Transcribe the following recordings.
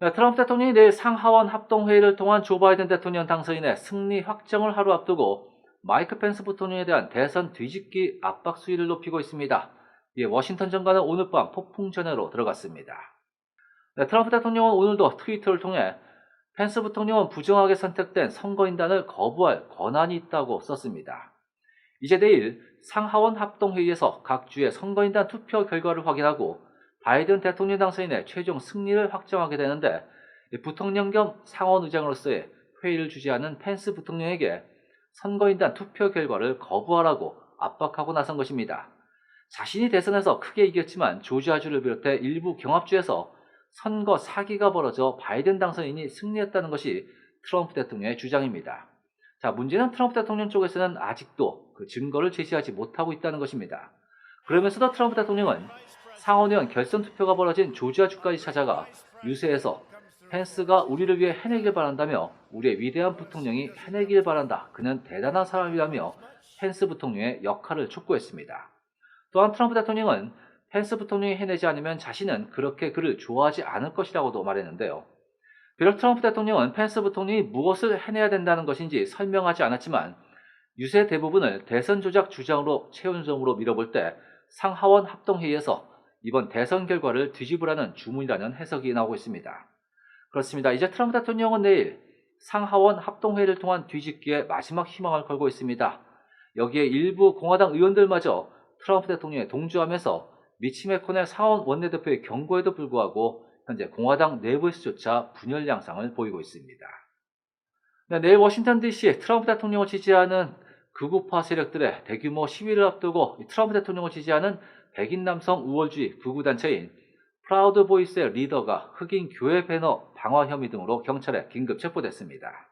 네, 트럼프 대통령이 내일 상하원 합동회의를 통한 조 바이든 대통령 당선인의 승리 확정을 하루 앞두고 마이크 펜스 부통령에 대한 대선 뒤집기 압박 수위를 높이고 있습니다. 이에 워싱턴 정가는 오늘 밤 폭풍 전야로 들어갔습니다. 네, 트럼프 대통령은 오늘도 트위터를 통해 펜스 부통령은 부정하게 선택된 선거인단을 거부할 권한이 있다고 썼습니다. 이제 내일 상하원 합동회의에서 각 주의 선거인단 투표 결과를 확인하고 바이든 대통령 당선인의 최종 승리를 확정하게 되는데 부통령 겸 상원 의장으로서의 회의를 주재하는 펜스 부통령에게 선거인단 투표 결과를 거부하라고 압박하고 나선 것입니다. 자신이 대선에서 크게 이겼지만 조지아주를 비롯해 일부 경합주에서 선거 사기가 벌어져 바이든 당선인이 승리했다는 것이 트럼프 대통령의 주장입니다. 자, 문제는 트럼프 대통령 쪽에서는 아직도 그 증거를 제시하지 못하고 있다는 것입니다. 그러면서도 트럼프 대통령은 상원의원 결선 투표가 벌어진 조지아 주까지 찾아가 유세에서 펜스가 우리를 위해 해내길 바란다며 우리의 위대한 부통령이 해내길 바란다. 그는 대단한 사람이라며 펜스 부통령의 역할을 촉구했습니다. 또한 트럼프 대통령은 펜스 부통령이 해내지 않으면 자신은 그렇게 그를 좋아하지 않을 것이라고도 말했는데요. 비록 트럼프 대통령은 펜스 부통령이 무엇을 해내야 된다는 것인지 설명하지 않았지만 유세 대부분을 대선 조작 주장으로 최은성으로 밀어볼 때 상하원 합동회의에서 이번 대선 결과를 뒤집으라는 주문이라는 해석이 나오고 있습니다. 그렇습니다. 이제 트럼프 대통령은 내일 상하원 합동회의를 통한 뒤집기에 마지막 희망을 걸고 있습니다. 여기에 일부 공화당 의원들마저 트럼프 대통령에 동조하면서 미치 메코넬 상원 원내대표의 경고에도 불구하고 현재 공화당 내부에서조차 분열 양상을 보이고 있습니다. 네, 내일 워싱턴 DC 트럼프 대통령을 지지하는 극우파 세력들의 대규모 시위를 앞두고 트럼프 대통령을 지지하는 백인 남성 우월주의 극우단체인 프라우드 보이스의 리더가 흑인 교회 배너 방화 혐의 등으로 경찰에 긴급 체포됐습니다.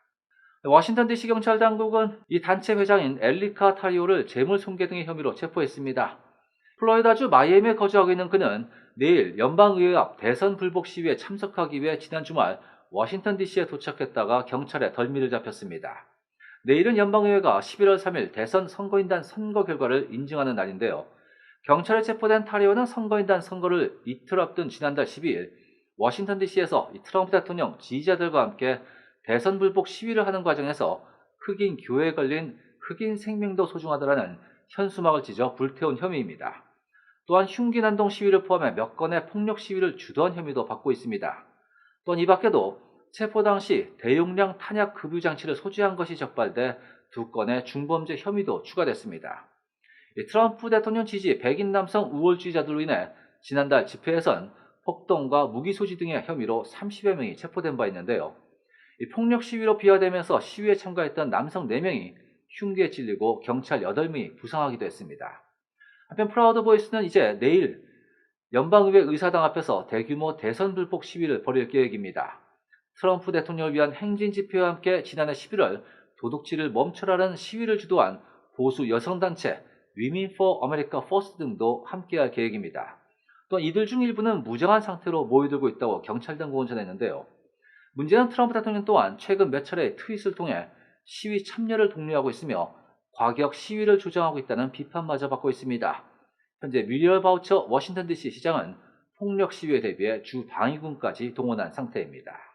워싱턴 DC 경찰 당국은 이 단체 회장인 엘리카 타리오를 재물손괴 등의 혐의로 체포했습니다. 플로리다주 마이애미에 거주하고 있는 그는 내일 연방의회 앞 대선 불복 시위에 참석하기 위해 지난 주말 워싱턴 DC에 도착했다가 경찰에 덜미를 잡혔습니다. 내일은 연방의회가 11월 3일 대선 선거인단 선거 결과를 인증하는 날인데요. 경찰에 체포된 타리오는 선거인단 선거를 이틀 앞둔 지난달 12일 워싱턴 DC에서 트럼프 대통령 지지자들과 함께 대선 불복 시위를 하는 과정에서 흑인 교회에 걸린 흑인 생명도 소중하다라는 현수막을 찢어 불태운 혐의입니다. 또한 흉기 난동 시위를 포함해 몇 건의 폭력 시위를 주도한 혐의도 받고 있습니다. 또한 이 밖에도 체포 당시 대용량 탄약 급유 장치를 소지한 것이 적발돼 두 건의 중범죄 혐의도 추가됐습니다. 트럼프 대통령 지지 백인 남성 우월주의자들로 인해 지난달 집회에선 폭동과 무기 소지 등의 혐의로 30여 명이 체포된 바 있는데요. 폭력 시위로 비화되면서 시위에 참가했던 남성 4명이 흉기에 찔리고 경찰 8명이 부상하기도 했습니다. 한편 프라우드 보이스는 이제 내일 연방의회 의사당 앞에서 대규모 대선 불복 시위를 벌일 계획입니다. 트럼프 대통령을 위한 행진 집회와 함께 지난해 11월 도둑질을 멈춰라는 시위를 주도한 보수 여성단체 위민 포 아메리카 포스트 등도 함께할 계획입니다. 또한 이들 중 일부는 무장한 상태로 모여들고 있다고 경찰 당국은 전했는데요. 문제는 트럼프 대통령 또한 최근 몇 차례 트윗을 통해 시위 참여를 독려하고 있으며 과격 시위를 조장하고 있다는 비판마저 받고 있습니다. 현재 뮤리얼 바우처 워싱턴 DC 시장은 폭력 시위에 대비해 주 방위군까지 동원한 상태입니다.